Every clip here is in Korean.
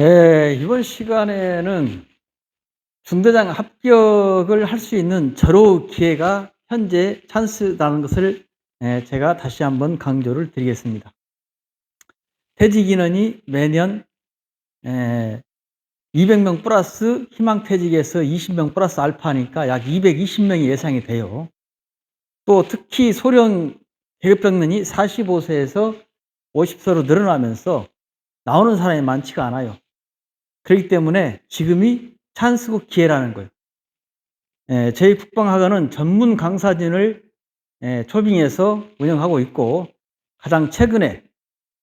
예, 이번 시간에는 중대장 합격을 할 수 있는 절호 기회가 현재 찬스라는 것을 예, 제가 다시 한번 강조를 드리겠습니다. 퇴직 인원이 매년 예, 200명 플러스 희망퇴직에서 20명 플러스 알파니까 약 220명이 예상이 돼요. 또 특히 소령 계급병력이 45세에서 50세로 늘어나면서 나오는 사람이 많지가 않아요. 그렇기 때문에 지금이 찬스고 기회라는 거예요. 예, 저희 국방학원은 전문 강사진을 예, 초빙해서 운영하고 있고 가장 최근에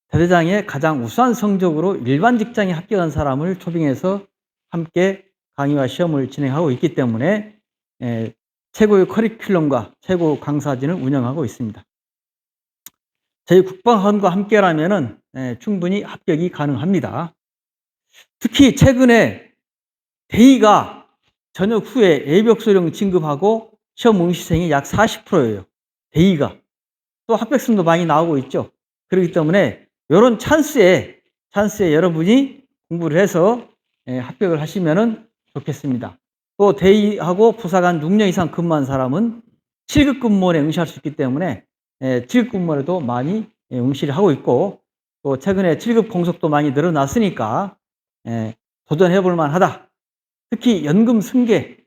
대대장의 가장 우수한 성적으로 일반 직장에 합격한 사람을 초빙해서 함께 강의와 시험을 진행하고 있기 때문에 예, 최고의 커리큘럼과 최고 강사진을 운영하고 있습니다. 저희 국방학원과 함께라면은 예, 충분히 합격이 가능합니다. 특히 최근에 대의가 전역 후에 예비역소령 진급하고 시험 응시생이 약 40%예요. 대의가. 또 합격생도 많이 나오고 있죠. 그렇기 때문에 이런 찬스에 찬스에 여러분이 공부를 해서 예, 합격을 하시면은 좋겠습니다. 또 대의하고 부사관 6년 이상 근무한 사람은 7급 근무원에 응시할 수 있기 때문에 예, 7급 근무원에도 많이 예, 응시를 하고 있고 또 최근에 7급 공석도 많이 늘어났으니까 예, 도전해 볼 만하다. 특히 연금 승계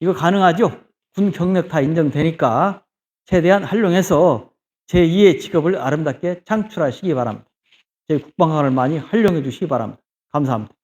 이거 가능하죠? 군 경력 다 인정되니까 최대한 활용해서 제2의 직업을 아름답게 창출하시기 바랍니다. 제 국방학원을 많이 활용해 주시기 바랍니다. 감사합니다.